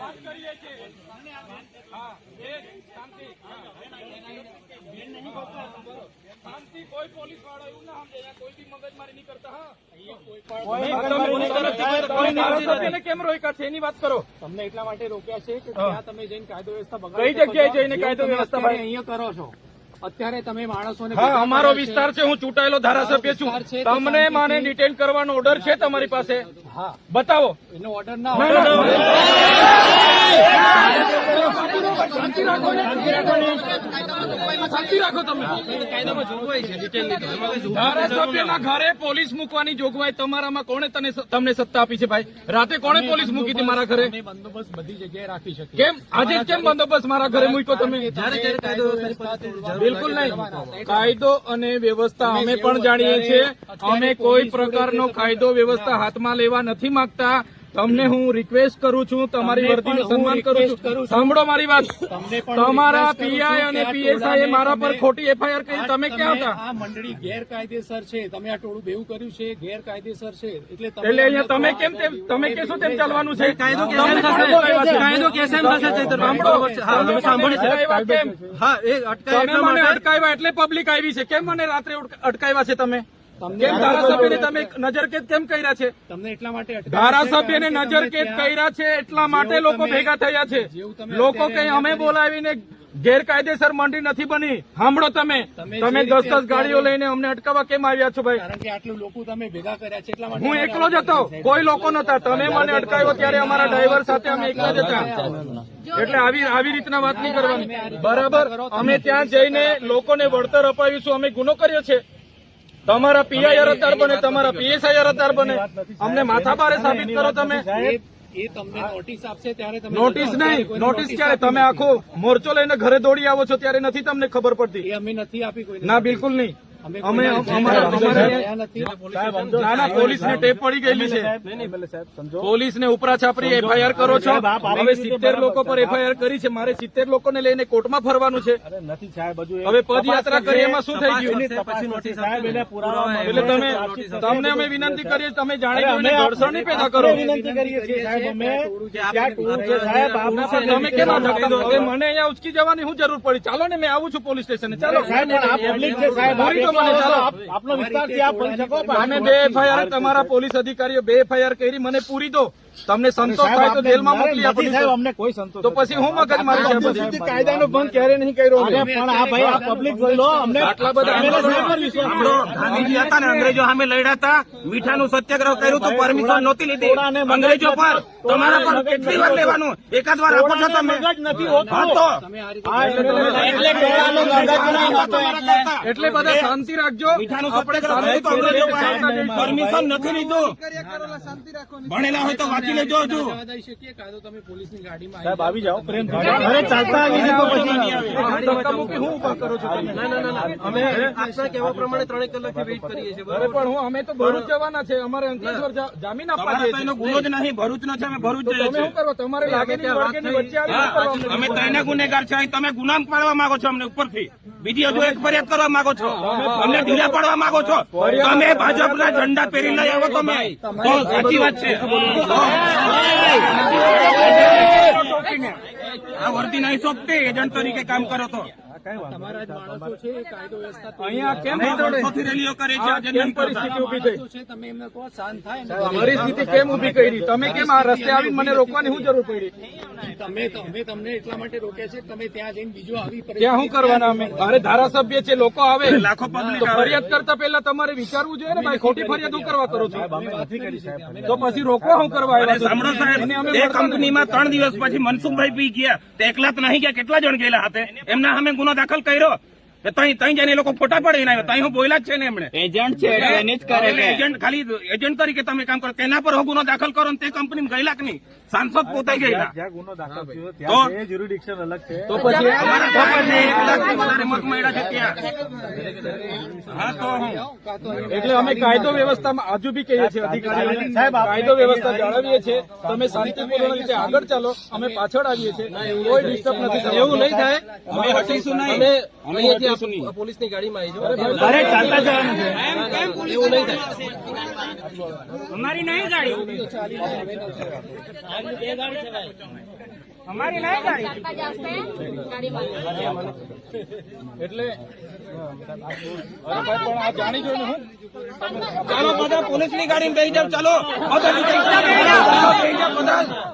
વાત કરીએ છીએ હા એક શાંતિ શાંતિ કોઈ પોલીસ વાળો એવું ના સમજે કોઈ બી મગજમારી નહીં કરતા હા. કેમ એની વાત કરો. તમને એટલા માટે રોક્યા છે કે ત્યાં તમે જઈને કાયદો વ્યવસ્થા બગાડી કઈ જગ્યાએ જઈને કાયદો વ્યવસ્થા અહીંયા કરો છો. અત્યારે તમે માણસોને હા અમારો વિસ્તાર છે હું ચૂંટાયેલો ધારાસભ્ય છું. તમને મને ડિટેન કરવાનો ઓર્ડર છે તમારી પાસે? બતાવો. એનો ઓર્ડર ના. શાંતિ રાખો કેમ? આજે બંદોબસ્ત મારા ઘરે મૂક્યો તમે? બિલકુલ નહીં. કાયદો અને વ્યવસ્થા અમે પણ જાણીએ છીએ. અમે કોઈ પ્રકારનો કાયદો વ્યવસ્થા હાથમાં લેવા નથી માંગતા. તમને હું રિક્વેસ્ટ કરું છું તમારી વર્દીનું સન્માન કરું છું. સાંભળો મારી વાત. તમારા પીઆઈ અને પીએસઆઈ મારા પર ખોટી એફઆઈઆર કરી તમે ક્યાં હતા? આ મંડળી ગેરકાયદેસર છે. તમે આ ટોળું બેવું કર્યું છે ગેરકાયદેસર છે. એટલે એટલે અહીંયા તમે કેમ તેમ તમે કેશો તેમ ચાલવાનું છે? કાયદો કેમ થશે? કાયદો કેમ થશે? સાંભળો. હા, કેમ? એ અટકાવ્યા એટલે પબ્લિક આવી છે. કેમ મને રાત્રે અટકાવ્યા છે તમે? કેમ ધારાસભ્યને તમે નજરકેદ કેમ કર્યા છે? તમને એટલા માટે ધારાસભ્યને કારણ કે તમે નજરકેદ કર્યા છે એટલા માટે લોકો ભેગા થયા છે. લોકો કઈ અમે બોલાવીને ગેરકાયદેસર મંડી નથી બની. સાંભળો તમે. તમે દસ દસ ગાડીઓ લઈને અમને અટકાવવા કેમ આવ્યા છો ભાઈ? કારણ કે આટલું લોકો તમે ભેગા કર્યા છે એટલા માટે હું એકલો જ હતો. કોઈ લોકો નતા તમે મને અટકાવ્યો ત્યારે અમારા ડ્રાઈવર સાથે અમે એકલા જ હતા. એટલે આવી આવી રીતના વાત નહીં કરવાની. બરાબર? અમે ત્યાં જઈને લોકોને વળતર અપાવીશું. અમે ગુનો કર્યો છે. તમારા પીઆઈ અરજદાર બને તમારા પીએસઆઈ અરજદાર બને. અમને માથાભારે સાબિત કરો તમે. એ એ તમને નોટિસ આપશે ત્યારે તમે નોટિસ નહીં નોટિસ ક્યારે? તમે આખો મોરચો લઈને ઘરે દોડી આવો છો ત્યારે નથી તમને ખબર પડતી. એ અમે નથી આપી કોઈ ના બિલકુલ નહીં. અમે અમારા નથી. ના ના પોલીસને ટેપ પડી ગયેલી છે. પોલીસને ઉપરા છાપરી એફઆઈઆર કરો છો? હવે સિત્તેર લોકો પર એફઆઈઆર કરી છે. મારે સિત્તેર લોકોને લઈને કોર્ટમાં ફરવાનું છે. નથી સાહેબ હજુ હવે પદયાત્રા કરી એમાં શું થઈ ગયું? પછી નોટિસ સાહેબ એને પુરાવા એટલે તમે તમને અમે વિનંતી કરીએ તમે જાણે નહીં પેદા કરો. વિનંતી કરીએ તમે કેમ આ દો મને અહીંયા ઉચકી જવાની શું જરૂર પડી. ચાલો ને મેં આવું છું પોલીસ સ્ટેશન. ચાલો. સાહેબ પબ્લિક છે સાહેબ પૂરી મને ચાલો આપનો વિસ્તાર છે આપ બની શકો પણ બે એફઆઈઆર તમારા પોલીસ અધિકારીઓ બે એફઆઈઆર કરી મને પૂરી દો. તમને સંતોષ થાય તો જેલમાં મોકલી સાહેબ આપો અમને કોઈ સંતોષ તો પછી હું મગજ મારી છે કાયદાનો ભંગ ક્યારે નહીં કર્યો પણ આ ભાઈ આ પબ્લિક જોઈ લો અમને આટલા બધા ગાંધીજી હતા ને અંગ્રેજો સામે લડ્યા હતા. મીઠાનું સત્યાગ્રહ કર્યું તો પરમિશન નહોતી લીધી. અંગ્રેજો પર તમારા પર કેટલી વાર લેવાનું? એકાદ વાર આપો છો તમે? મગજ નથી હોતું. એટલે બધા શાંતિ રાખજો આપણે પરમિશન નથી લીધું ભણેલા હોય તો વાંચી લેજો હજુ સાહેબ આવી જાઓ પ્રેમ ચાલતા આવી છીએ પછી હું ઊભા કરો છો તમે? અમે આપના કહેવા પ્રમાણે ત્રણેક કલાકથી વેઇટ કરીએ છીએ અરે પણ હું અમે તો ભરૂચ જવાના છે અમારે અંકલેશ્વર જામીન આપવા જઈએ છીએ ગુનો જ નહીં ભરૂચ નો છે અમે ભરૂચ જઈએ છીએ શું કરો તમારે લાગે વચ્ચે? અમે ત્રણે ગુનેગાર છે તમે ગુનામ પાડવા માંગો છો અમને ઉપરથી બીજી હજુ એક ફરિયાદ કરવા માંગો છો. અમને ઢીલા પાડવા માંગો છો. તમે ભાજપના ઝંડા પહેરી લઈ આવો તમે. તો સાચી વાત છે. આ વર્દી નહીં સોંપતી એજન્ટ તરીકે કામ કરો તો. તમારા જ માણસો છે એ કાયદો વ્યવસ્થા તોડી અહીંયા કેમ અમે વર્ષોથી રેલીઓ કરી છે આજે કેમ નહીં કરતા. પરિસ્થિતિ ઊભી થઈ? માણસો છે તમે એમને કહો શાંત થાય ને પરિસ્થિતિ કેમ ઊભી કરી? તમે કેમ આ રસ્તે આવીને મને રોકવાની શું જરૂર પડી? તમે અમે તમને એટલા માટે રોક્યા છે તમે ત્યાં જઈને બીજો આવી ત્યાં શું કરવાના? અમે મારે ધારાસભ્ય છે લોકો આવે. લાખો. ફરિયાદ કરતા પહેલા તમારે વિચારવું જોઈએ ને ભાઈ ખોટી ફરિયાદ હું કરવા કરો છો? અમે તો પછી રોકવા શું કરવા આવ્યા સાંભળો સાહેબ એ કંપનીમાં ત્રણ દિવસ પછી મનસુખભાઈ પી ગયા તે એકલા તો નહીં ગયા કેટલા જણ ગયેલા હાથે? એમના સામે ગુનો દાખલ કર્યો. કે તઈ તઈ જઈને એ લોકો ફોટા પડીને આવ્યા. તઈ હું બોયલા જ છે ને એમણે. એજન્ટ છે એને જ કરે એટલે એજન્ટ ખાલી એજન્ટ તરીકે તમે કામ કરો. તેના પર ગુનો દાખલ કરો ને તે કંપની ગયેલા કે નહીં? સાંસદ પોતે ગયેલા. જ્યાં ગુનો દાખલ થયો ત્યાં એ જ્યુરિડિક્શન અલગ છે. તો પછી એક લાખથી વધારે મત મળ્યા છે ત્યાં. હા તો હું. એટલે અમે કાયદો વ્યવસ્થામાં હજુ બી કહીએ છીએ અધિકારીઓને. સાહેબ, કાયદો વ્યવસ્થા જાળવીએ છીએ. તમે શાંતિપૂર્ણ રીતે આગળ ચાલો. અમે પાછળ આવીએ છીએ. કોઈ ડિસ્ટર્બ નથી એવું નહીં થાય. અમે હટીશું નહીં. અમે નહીં પોલીસની ગાડીમાં આવી જાઓ. અરે ચાલતા જવાનું છે. એવું નહીં થાય. અમારી નહીં ગાડી. ચાલી અમારી નહીં ગાડી. એટલે અરે પણ આ જાણી જોઈને હું? ચાલો બધા પોલીસની ગાડી બેસી જાઓ. ચાલો, બધા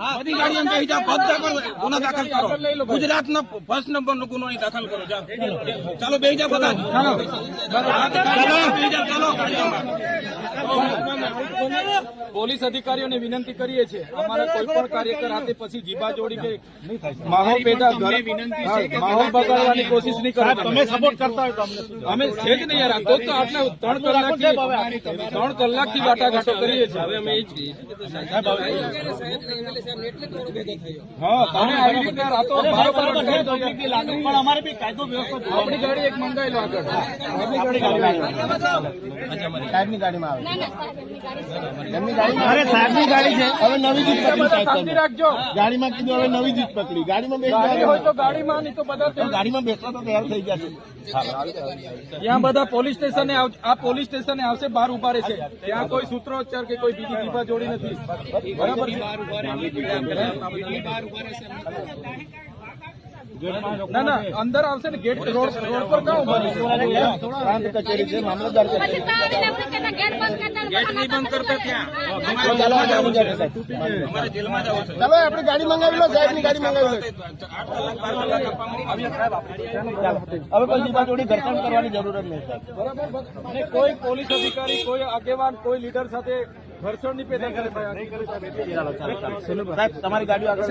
ગાડીમાં બેસી જાઓ બધા ગુનો દાખલ કરો. ગુજરાતનો ફર્સ્ટ નંબરનો ગુનો દાખલ કરો ચાલો બેસી જાવ બધા. ચાલો. ચાલો પોલીસ અધિકારીઓને વિનંતી કરીએ છીએ અમારા કોઈ પણ કાર્યકર હાથે પછી જીભા જોડી કે માહોલ પેદા માહોલ બગાડવાની કોશિશ નહીં કરો તમે સપોર્ટ કરતા હોય અમે છે જ નહીં યાર તો તો આટલા ત્રણ કલાકથી ત્રણ કલાકથી વાટાઘાટો કરીએ છીએ હવે અમે એ જ હા તમે આવી રીતના રાતો બારોબાર અટકાવી દો યાર. પણ અમારે બી કાયદો વ્યવસ્થા આપણી ગાડી એક મંગાવી લો આગળ આપણી ગાડી ના ના સાહેબ એમની ગાડી છે? એમની ગાડી અરે સાહેબની ગાડી છે. હવે નવી જીત પકડી સાહેબ રાખજો. ગાડીમાં કીધું હવે નવી જીત પકડી. ગાડીમાં બેસી હોય તો ગાડીમાં નહીં તો બધા ત્યાં ગાડીમાં બેસવા તો તૈયાર થઈ જશે ત્યાં બધા પોલીસ સ્ટેશને આ પોલીસ સ્ટેશને આવશે બહાર ઊભા રહેશે. ત્યાં કોઈ સૂત્રોચ્ચાર કે કોઈ બીજી દીપા જોડી નથી. બરાબર છે? ના ના અંદર આવશે ને ગેટ રોડ રોડ પર ક્યાં ઊભા પ્રાંત કચેરી છે મામલતદાર ચાલો આ ગાડી અમારે જેલમાં જવું છે. ચાલો આપણી ગાડી મંગાવી લો સાહેબની ગાડી મંગાવી લો. હવે પછી જોડી ઘર્ષણ કરવાની જરૂર જ નહીં બરાબર. અને કોઈ પોલીસ અધિકારી કોઈ આગેવાન કોઈ લીડર સાથે નહીં પેદા કરે સાહેબ તમારી ગાડીઓ આગળ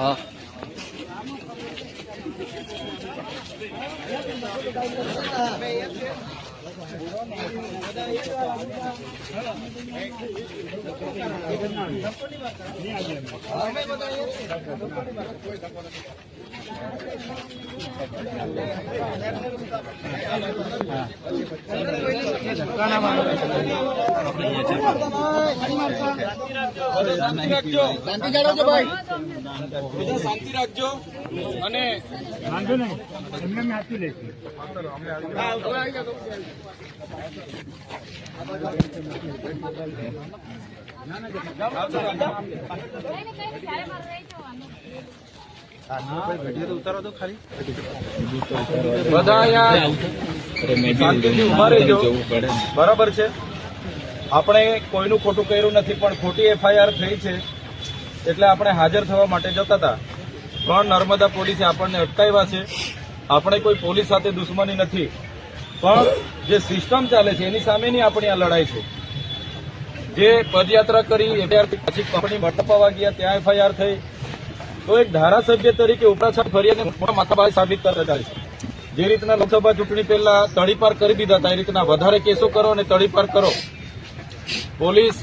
રાખજો શાંતિ જાળવજો ભાઈ બધા શાંતિ રાખજો. અને કઈ ને કઈ ત્યારે મારે રહી બરાબર છે. આપણે કોઈનું ખોટું કર્યું નથી, પણ ખોટી એફઆઈઆર થઈ છે. એટલે આપણે હાજર થવા માટે જતા હતા. પણ નર્મદા પોલીસે આપણને અટકાવ્યા છે. આપણે કોઈ પોલીસ સાથે દુશ્મની નથી. પણ જે સિસ્ટમ ચાલે છે, એની સામેની આપણી આ લડાઈ છે. જે પદયાત્રા કરી પછી કંપની મટપાવા ગયા ત્યાં એફઆઈઆર થઈ. તો એક ધારાસભ્ય તરીકે ઉપરાછાપ ફરિયાદને માથાભાઈ સાબિત કરતા છે જે રીતના લોકસભા ચૂંટણી પહેલા તળીપાર કરી દીધા હતા, એ રીતના વધારે કેસો કરો અને તળીપાર કરો. પોલીસ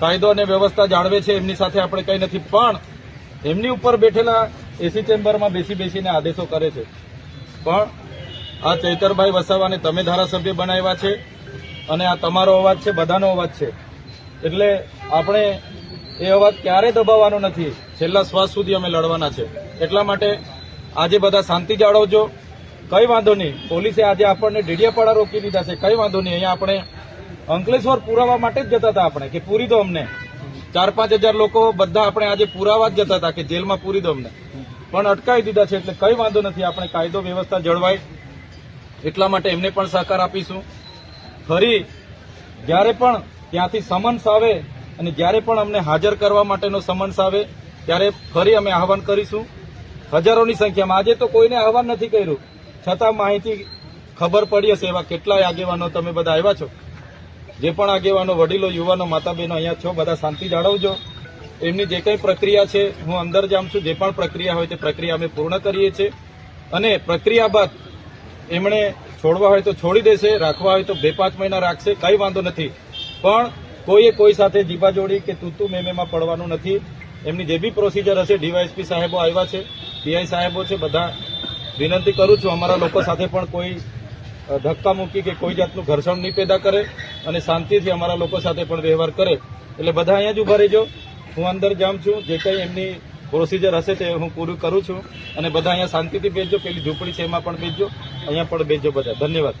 કાયદો અને વ્યવસ્થા જાળવે છે, એમની સાથે આપણે કંઈ નથી, પણ એમની ઉપર બેઠેલા એસી ચેમ્બરમાં બેસી બેસીને આદેશો કરે છે. પણ આ ચૈતરભાઈ વસાવાને તમે ધારાસભ્ય બનાવ્યા છે અને આ તમારો અવાજ છે, બધાનો અવાજ છે. એટલે આપણે એ અવાજ ક્યારે દબાવવાનો નથી? છેલ્લા શ્વાસ સુધી અમે લડવાના છે. એટલા માટે આજે બધા શાંતિ જાળવજો. કઈ વાંધો નહીં. પોલીસે આજે આપણને ડેડિયાપાડા રોકી દીધા છે. કઈ વાંધો નહીં. અહીંયા આપણે અંકલેશ્વર પુરાવા માટે જ જતા હતા આપણે, કે પૂરી દો અમને. ચાર પાંચ હજાર લોકો બધા આપણે આજે પુરાવા જ જતા હતા, કે જેલમાં પૂરી દો અમને. પણ અટકાવી દીધા છે, એટલે કઈ વાંધો નથી. આપણે કાયદો વ્યવસ્થા જળવાય. એટલા માટે એમને પણ સહકાર આપીશું. ફરી, જ્યારે પણ ત્યાંથી સમન્સ આવે અને જ્યારે પણ અમને હાજર કરવા માટેનો સમન્સ આવે, ત્યારે ફરી અમે આહવાન કરીશું. હજારોની સંખ્યામાં. આજે તો કોઈને આહવાન નથી કર્યું. છતાં માહિતી ખબર પડી હશે એવા કેટલાય આગેવાનો તમે બધા આવ્યા છો. જે પણ આગેવાનો, વડીલો, યુવાનો માતા બહેનો અહીંયા છો, બધા શાંતિ જાળવજો. એમની જે કંઈ પ્રક્રિયા છે, હું અંદર જામ છું, જે પણ પ્રક્રિયા હોય તે પ્રક્રિયા અમે પૂર્ણ કરીએ છીએ. અને પ્રક્રિયા બાદ એમણે છોડવા હોય તો છોડી દેશે, રાખવા હોય તો બે પાંચ મહિના રાખશે, કઈ વાંધો નથી. પણ કોઈએ કોઈ સાથે જીબાજોડી કે તૂતુ મેમેમાં પડવાનું નથી. એમની જે બી પ્રોસિજર હશે, ડીવાયએસપી સાહેબો આવ્યા છે, પીઆઈ સાહેબો છે, બધા વિનંતી કરું છું અમારા લોકો સાથે પણ કોઈ ધક્કા મૂકી કે કોઈ જાતનું ઘર્ષણ નહીં પેદા કરે અને શાંતિથી અમારા લોકો સાથે પણ વ્યવહાર કરે. એટલે બધા અહીંયા જ ઊભા રહેજો. હું અંદર જામ છું, જે કંઈ એમની પ્રોસિજર હશે તે હું પૂરું કરું છું. અને બધા અહીંયા શાંતિથી બેસજો. પેલી ઝૂંપડી છે એમાં પણ બેસજો. અહીંયા પણ બેસજો બધા. ધન્યવાદ.